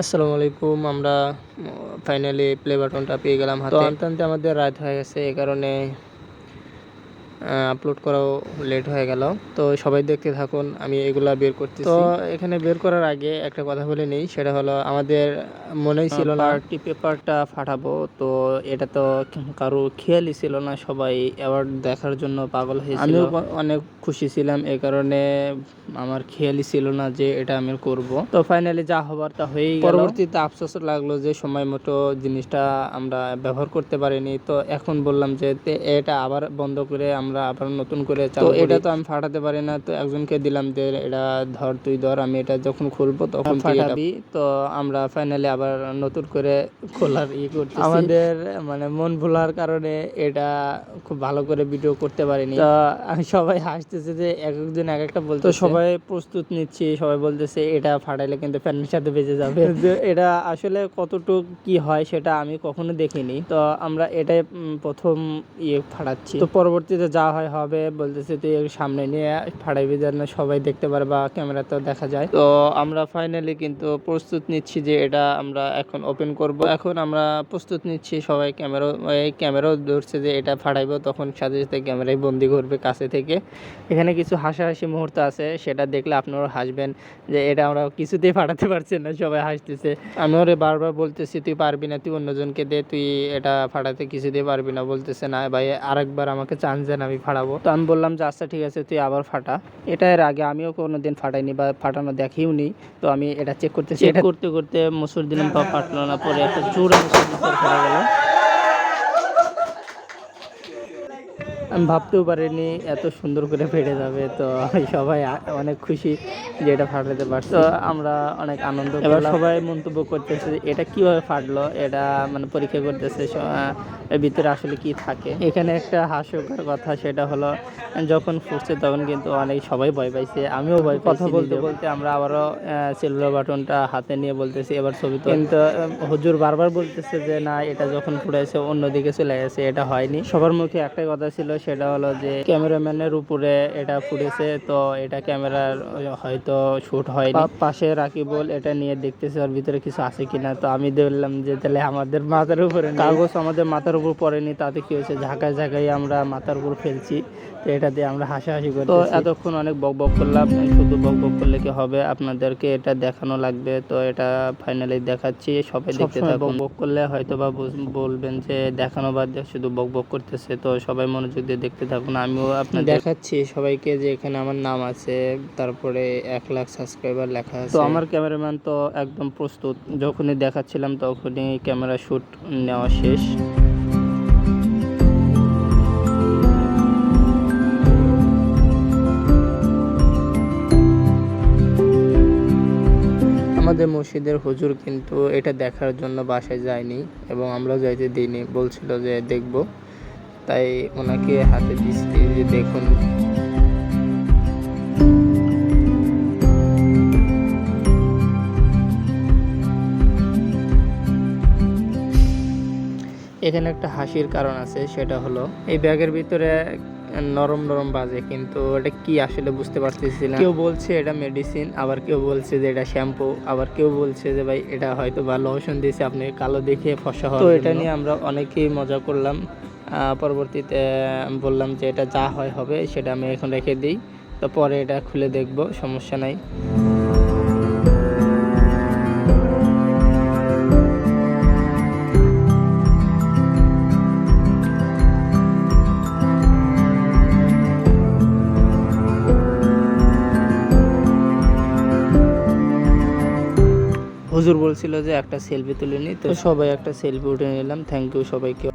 আসসালামু আলাইকুম, আমরা ফাইনালি প্লে বাটনটা পেয়ে গেলাম হাতে। আনতে আমাদের রাত হয়ে গেছে এই কারণে আপলোড করাও লেট হয়ে গেল। তো সবাই দেখতে থাকুন আমি এগুলা বের করতেছি। তো এখানে বের করার আগে একটা কথা বলে নেই সেটা হলো আমাদের মনেই ছিল না। পার্টি পেপারটা ফাটাবো তো এটা তো কারও খেয়ালই ছিল না সবাই অ্যাওয়ার্ড দেখার জন্য পাগল হয়েছিল। আমিও অনেক খুশি ছিলাম এই কারণে আমার খেয়ালই ছিল না যে এটা আমি করব। তো ফাইনালি যা হবার তা হয়েই গেল। পরবর্তীতে আফসোস লাগল যে সময় মতো জিনিসটা আমরা ব্যবহার করতে পারিনি। তো এখন বললাম যে এটা আবার বন্ধ করে আমরা আবার নতুন করে চালু এটা তো আমি ফাটাতে পারি না তো একজনকে দিলাম যে এটা ধর তুই ধর আমি এটা যখন খুলবো তখন ফাটাবি তো আমরা ফাইনালি আবার নতুন করে খোলার ই করতে আমাদের মানে মন ভোলার কারণে এটা খুব ভালো করে ভিডিও করতে পারিনি। তো আমি সবাই হাসতেছে যে এক একজন এক একটা বলতে সবাই প্রস্তুত নিচ্ছি সবাই বলতেছে এটা ফাটাইলে কিন্তু ফ্যানের সাথে বেজে যাবে। এটা আসলে কতটুক কি হয় সেটা আমি কখনো দেখিনি। তো আমরা এটাই প্রথম ইয়ে ফাটাচ্ছি। তো পরবর্তীতে যা হয় হবে বলতেছে তুই সামনে নিয়ে ফাটাইবি যেন সবাই দেখতে পারে বা ক্যামেরাতেও দেখা যায়। তো আমরা ফাইনালি কিন্তু প্রস্তুত নিচ্ছি যে এটা আমরা এখন ওপেন করব। এখন আমরা প্রস্তুত নিচ্ছি সবাই ক্যামেরা, এই ক্যামেরাও ধরছে যে এটা ফাটাইবো তখন সাথে সাথে ক্যামেরায় বন্দি করবে কাছে থেকে। এখানে কিছু হাসাহাসি মুহূর্ত আছে, সেটা দেখলে আপনারাও হাসবেন যে এটা আমরা কিছুতেই ফাটাতে পারছি না, সবাই হাসতেছে। আমি ওরে বারবার বলতেছি, তুই পারবি না, তুই অন্যজনকে দে, তুই এটা ফাটাতে কিছুতেই পারবি না, বলতেছে না, ভাই, আরেকবার আমাকে চান্স দেন, আমি ফাটাবো। তো আমি বললাম যে আচ্ছা ঠিক আছে, তুই আবার ফাটা। এটা এর আগে আমিও কোনো দিন ফাটাইনি বা ফাটানো দেখিও নি। তো আমি এটা চেক করতেছি। এটা করতে করতে মুসুর দিলাম বা ফাটলো না, পরে একটা জোরে মুসুর ফাটা আমি ভাবতেও পারিনি এত সুন্দর করে ফেটে যাবে তো সবাই অনেক খুশি যে এটা ফাটাতে পারছে। তো আমরা অনেক আনন্দ এবার সবাই মন্তব্য করতেছে যে এটা কীভাবে ফাটলো এটা মানে পরীক্ষা করতেছে এর ভিতরে আসলে কি থাকে? এখানে একটা হাস্যকর কথা সেটা হলো যখন ফুটছে তখন কিন্তু অনেক সবাই ভয় পাইছে আমিও ভয় কথা বলতে বলতে আমরা আবারও সিলভার বাটনটা হাতে নিয়ে বলতেছি এবার ছবি তো কিন্তু হুজুর বারবার বলতেছে যে না এটা যখন ফুটেছে অন্যদিকে চলে গেছে এটা হয়নি। সবার মুখে একটাই কথা ছিল সেটা হলো যে ক্যামেরাম্যানের উপরে এটা ফুটেছে, তো এটা ক্যামেরার হয়তো শুট হয় পাশে রাকিবুল এটা নিয়ে দেখতেছে ওর ভিতরে কিছু আছে কিনা, তো আমি দেখলাম যে তাহলে আমাদের মাথার উপরে কাগজ আমাদের মাথার উপর পড়েনি, তাতে কি হয়েছে? ঝাঁকায় ঝাঁকায় আমরা মাথার উপর ফেলছি। তো এটা দিয়ে আমরা হাসাহাসি করি তো এতক্ষণ অনেক বক বক করলাম শুধু বক বক করলে কি হবে? আপনাদেরকে এটা দেখানো লাগবে তো এটা ফাইনালি দেখাচ্ছি। সবাই দেখতে থাকুন। বক বক করলে হয়তো বা বলবেন যে দেখানো বাদ দিয়ে শুধু বক বক করতেছে তো সবাই মনোযোগ দিয়ে দেখতে থাকুন। আমিও আপনাদের দেখাচ্ছি সবাইকে যে এখানে আমার নাম আছে তারপরে এক লাখ সাবস্ক্রাইবার লেখা আছে। তো আমার ক্যামেরাম্যান তো একদম প্রস্তুত। যখনই দেখাচ্ছিলাম তখনই ক্যামেরা শুট নেওয়া শেষ। আমাদের মসজিদের হুজুর কিন্তু এটা দেখার জন্য বাসায় যায়নি এবং আমরাও যাইতে দিইনি। বলছিল যে দেখব। তাই ওনাকে হাতে দিচ্ছি যে দেখুন। এখানে একটা হাসির কারণ আছে, সেটা হলো এই ব্যাগের ভিতরে নরম নরম বাজে কিন্তু এটা কি আসলে বুঝতে পারতেছি না। কেউ বলছে এটা মেডিসিন আবার কেউ বলছে যে এটা শ্যাম্পু আবার কেউ বলছে যে ভাই এটা হয়তো বা লোশন দিয়েছে আপনি কালো দেখে ফসা হয় তো এটা নিয়ে আমরা অনেকেই মজা করলাম। আহ, পরবর্তীতে বললাম যে এটা যা হয় হবে সেটা আমি এখন রেখে দিই। তো পরে এটা খুলে দেখব সমস্যা নাই। হুজুর বলছিল যে একটা সেলফি তুলে নি তো সবাই একটা সেলফি উঠে নিলাম থ্যাংক ইউ সবাইকে।